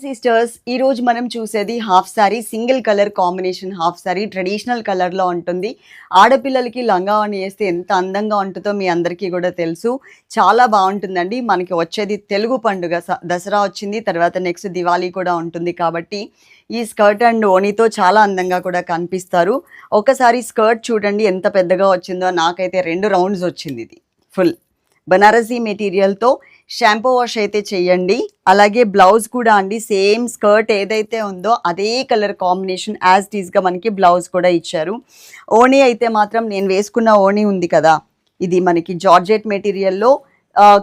Sisters ఈ రోజు మనం చూసేది half sari single colour combination half sari traditional కలర్లో ఉంటుంది. ఆడపిల్లలకి లంగా అని వేస్తే ఎంత అందంగా ఉంటుందో మీ అందరికీ కూడా తెలుసు. చాలా బాగుంటుందండి. మనకి వచ్చేది తెలుగు పండుగ స- దసరా వచ్చింది తర్వాత నెక్స్ట్ దివాళీ కూడా ఉంటుంది కాబట్టి ఈ స్కర్ట్ అండ్ ఓనీతో చాలా అందంగా కూడా కనిపిస్తారు. ఒకసారి స్కర్ట్ చూడండి ఎంత పెద్దగా వచ్చిందో. నాకైతే రెండు రౌండ్స్ వచ్చింది ఇది ఫుల్. బనారసీ మెటీరియల్తో షాంపూ వాష్ అయితే చేయండి. అలాగే బ్లౌజ్ కూడా అండి సేమ్ స్కర్ట్ ఏదైతే ఉందో అదే కలర్ కాంబినేషన్ యాజ్ టీజ్గా మనకి బ్లౌజ్ కూడా ఇచ్చారు. ఓణీ అయితే మాత్రం నేను వేసుకున్న ఓణీ ఉంది కదా ఇది మనకి జార్జెట్ మెటీరియల్లో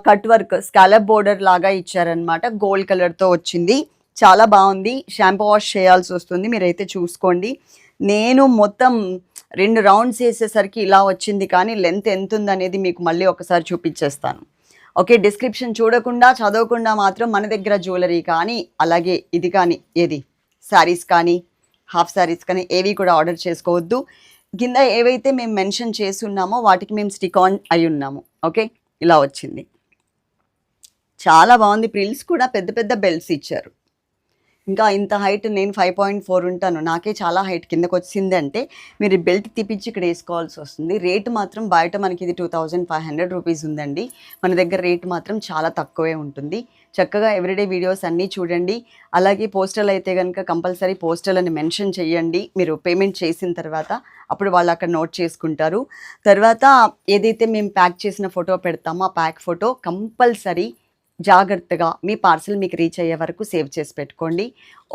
కట్ వర్క్ స్కాలప్ బోర్డర్ లాగా ఇచ్చారనమాట గోల్డ్ కలర్తో వచ్చింది. చాలా బాగుంది. షాంపూ వాష్ చేయాల్సి వస్తుంది. మీరైతే చూసుకోండి. నేను మొత్తం రెండు రౌండ్స్ వేసేసరికి ఇలా వచ్చింది కానీ లెంత్ ఎంత ఉందనేది మీకు మళ్ళీ ఒకసారి చూపించేస్తాను. ఓకే డిస్క్రిప్షన్ చూడకుండా చదవకుండా మాత్రం మన దగ్గర జ్యువెలరీ కానీ అలాగే ఇది కానీ ఏది? శారీస్ కానీ హాఫ్ శారీస్ కానీ ఏవి కూడా ఆర్డర్ చేసుకోవద్దు. కింద ఏవైతే మేము మెన్షన్ చేసి ఉన్నామో వాటికి మేము స్టిక్ ఆన్ అయి ఉన్నాము. ఓకే ఇలా వచ్చింది. చాలా బాగుంది. ప్రిల్స్ కూడా పెద్ద పెద్ద బెల్ట్స్ ఇచ్చారు. ఇంకా ఇంత హైట్ నేను ఫైవ్ పాయింట్ ఫోర్ ఉంటాను. నాకే చాలా హైట్ కిందకు వచ్చింది అంటే మీరు బెల్ట్ తిప్పించి ఇక్కడ వేసుకోవాల్సి వస్తుంది. రేట్ మాత్రం బయట మనకి ఇది two thousand five hundred rupees ఉందండి. మన దగ్గర రేట్ మాత్రం చాలా తక్కువే ఉంటుంది. చక్కగా ఎవ్రీడే వీడియోస్ అన్నీ చూడండి. అలాగే పోస్టల్ అయితే కనుక కంపల్సరీ పోస్టల్ అని మెన్షన్ చేయండి. మీరు పేమెంట్ చేసిన తర్వాత అప్పుడు వాళ్ళు అక్కడ నోట్ చేసుకుంటారు. తర్వాత ఏదైతే మేము ప్యాక్ చేసిన ఫోటో పెడతామో ఆ ప్యాక్ ఫోటో కంపల్సరీ జాగ్రత్తగా మీ పార్సల్ మీకు రీచ్ అయ్యే వరకు సేవ్ చేసి పెట్టుకోండి.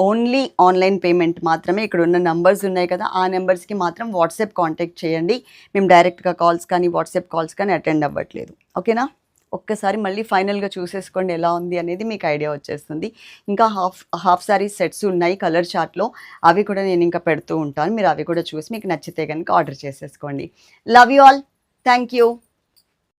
ఓన్లీ ఆన్లైన్ పేమెంట్ మాత్రమే ఇక్కడ ఉన్న నంబర్స్ ఉన్నాయి కదా ఆ నెంబర్స్కి మాత్రం వాట్సాప్ కాంటాక్ట్ చేయండి. మేము డైరెక్ట్గా కాల్స్ కానీ వాట్సాప్ కాల్స్ కానీ అటెండ్ అవ్వట్లేదు. ఓకేనా ఒక్కసారి మళ్ళీ ఫైనల్గా చూసేసుకోండి ఎలా ఉంది అనేది మీకు ఐడియా వచ్చేస్తుంది. ఇంకా హాఫ్ హాఫ్ సారీ సెట్స్ ఉన్నాయి కలర్ చార్ట్లో అవి కూడా నేను ఇంకా పెడుతూ ఉంటాను. మీరు అవి కూడా చూసి మీకు నచ్చితే కనుక ఆర్డర్ చేసేసుకోండి. Love you all thank you